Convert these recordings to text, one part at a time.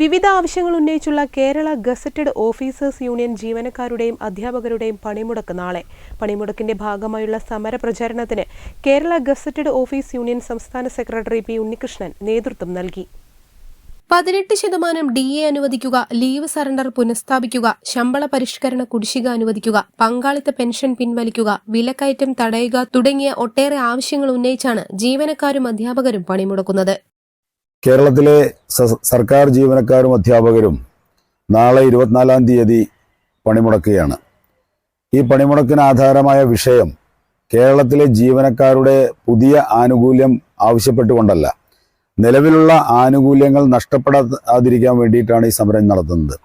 വിവിധ ആവശ്യങ്ങൾ ഉന്നയിച്ചുള്ള കേരള ഗസറ്റഡ് ഓഫീസേഴ്സ് യൂണിയൻ ജീവനക്കാരുടെയും അധ്യാപകരുടെയും പണിമുടക്ക് നാളെ. പണിമുടക്കിന്റെ ഭാഗമായുള്ള സമര പ്രചാരണത്തിന് കേരള ഗസറ്റഡ് ഓഫീസ് യൂണിയൻ സംസ്ഥാന സെക്രട്ടറി പി ഉണ്ണികൃഷ്ണൻ നേതൃത്വം നൽകി. പതിനെട്ട് ശതമാനം ഡി എ അനുവദിക്കുക ലീവ് സറണ്ടർ പുനഃസ്ഥാപിക്കുക ശമ്പള പരിഷ്കരണ കുടിശ്ശിക അനുവദിക്കുക പങ്കാളിത്ത പെൻഷൻ പിൻവലിക്കുക വിലക്കയറ്റം തടയുക തുടങ്ങിയ ഒട്ടേറെ ആവശ്യങ്ങൾ ഉന്നയിച്ചാണ് ജീവനക്കാരും അധ്യാപകരും പണിമുടക്കുന്നത്. കേരളത്തിലെ സർക്കാർ ജീവനക്കാരും അധ്യാപകരും നാളെ ഇരുപത്തിനാലാം തീയതി പണിമുടക്കുകയാണ്. ഈ പണിമുടക്കിന് ആധാരമായ വിഷയം കേരളത്തിലെ ജീവനക്കാരുടെ പുതിയ ആനുകൂല്യം ആവശ്യപ്പെട്ടുകൊണ്ടല്ല. നിലവിലുള്ള ആനുകൂല്യങ്ങൾ നഷ്ടപ്പെടാതിരിക്കാൻ വേണ്ടിയിട്ടാണ് ഈ സമരം നടത്തുന്നത്.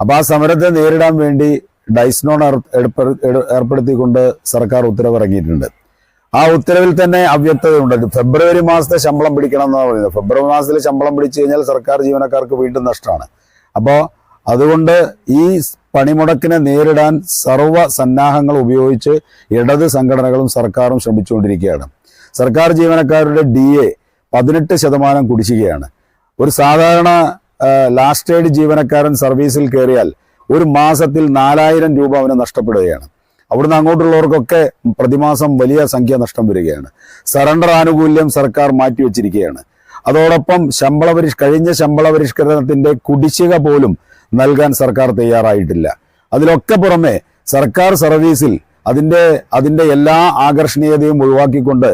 അപ്പോൾ ആ സമരത്തെ നേരിടാൻ വേണ്ടി ഡൈസ്നോൺ ഏർ- ഏർപ്പെ- ഏർ- ഏർപ്പെടുത്തിക്കൊണ്ട് സർക്കാർ ഉത്തരവിറങ്ങിയിട്ടുണ്ട്. ആ ഉത്തരവിൽ തന്നെ അവ്യക്തതയുണ്ട്. ഫെബ്രുവരി മാസത്തെ ശമ്പളം പിടിക്കണം എന്നാണ് പറയുന്നത്. ഫെബ്രുവരി മാസത്തിൽ ശമ്പളം പിടിച്ചു കഴിഞ്ഞാൽ സർക്കാർ ജീവനക്കാർക്ക് വീണ്ടും നഷ്ടമാണ്. അപ്പോൾ അതുകൊണ്ട് ഈ പണിമുടക്കിനെ നേരിടാൻ സർവ സന്നാഹങ്ങൾ ഉപയോഗിച്ച് ഇടത് സംഘടനകളും സർക്കാരും ശ്രമിച്ചുകൊണ്ടിരിക്കുകയാണ്. സർക്കാർ ജീവനക്കാരുടെ ഡി എ പതിനെട്ട് ശതമാനം കുടിശ്ശികയാണ്. ഒരു സാധാരണ ലാസ്റ്റ് എയ്ഡ് ജീവനക്കാരൻ സർവീസിൽ കയറിയാൽ ഒരു മാസത്തിൽ നാലായിരം രൂപ അവന് നഷ്ടപ്പെടുകയാണ്. അവിടുന്ന് അങ്ങോട്ടുള്ളവർക്കൊക്കെ പ്രതിമാസം വലിയ സംഖ്യ നഷ്ടം വരികയാണ്. സറണ്ടർ ആനുകൂല്യം സർക്കാർ മാറ്റിവെച്ചിരിക്കുകയാണ് അതോടൊപ്പം ശമ്പള പരിഷ് കഴിഞ്ഞ ശമ്പള പരിഷ്കരണത്തിന്റെ കുടിശ്ശിക പോലും നൽകാൻ സർക്കാർ തയ്യാറായിട്ടില്ല. അതിലൊക്കെ പുറമെ സർക്കാർ സർവീസിൽ അതിന്റെ അതിന്റെ എല്ലാ ആകർഷണീയതയും ഒഴിവാക്കിക്കൊണ്ട്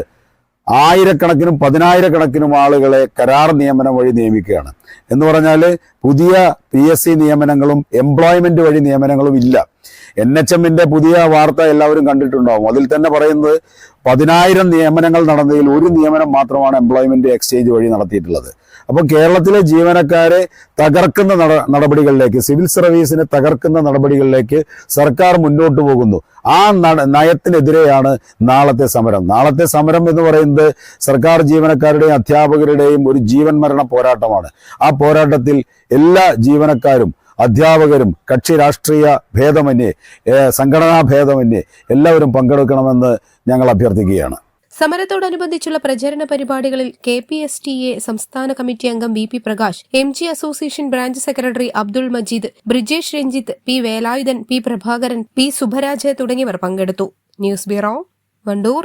ആയിരക്കണക്കിനും പതിനായിരക്കണക്കിനും ആളുകളെ കരാർ നിയമനം വഴി നിയമിക്കുകയാണ്. എന്ന് പറഞ്ഞാൽ പുതിയ പി എസ് സി നിയമനങ്ങളും എംപ്ലോയ്മെന്റ് വഴി നിയമനങ്ങളും ഇല്ല. എൻ എച്ച് എമ്മിന്റെ പുതിയ വാർത്ത എല്ലാവരും കണ്ടിട്ടുണ്ടാവും. അതിൽ തന്നെ പറയുന്നത് പതിനായിരം നിയമനങ്ങൾ നടന്നതിൽ ഒരു നിയമനം മാത്രമാണ് എംപ്ലോയ്മെന്റ് എക്സ്ചേഞ്ച് വഴി നടത്തിയിട്ടുള്ളത്. അപ്പോൾ കേരളത്തിലെ ജീവനക്കാരെ തകർക്കുന്ന നടപടികളിലേക്ക് സിവിൽ സർവീസിനെ തകർക്കുന്ന നടപടികളിലേക്ക് സർക്കാർ മുന്നോട്ട് പോകുന്നു. ആ നയത്തിനെതിരെയാണ് നാളത്തെ സമരം. നാളത്തെ സമരം എന്ന് പറയുന്നത് സർക്കാർ ജീവനക്കാരുടെയും അധ്യാപകരുടെയും ഒരു ജീവൻ മരണ പോരാട്ടമാണ്. ആ പോരാട്ടത്തിൽ എല്ലാ ജീവനക്കാരും അധ്യാപകരും കക്ഷി രാഷ്ട്രീയ ഭേദമന്യേ സംഘടനാ ഭേദമന്യേ എല്ലാവരും പങ്കെടുക്കണമെന്ന് ഞങ്ങൾ അഭ്യർത്ഥിക്കുകയാണ്. സമരത്തോടനുബന്ധിച്ചുള്ള പ്രചരണ പരിപാടികളിൽ K P S T A സംസ്ഥാന കമ്മിറ്റി അംഗം V P Prakash M G association branch secretary Abdul Majeed Brijesh Ranjith P Velayudhan P Prabhakaran P Subharaj തുടങ്ങിയവർ പങ്കെടുത്തു. News bureau Wandoor.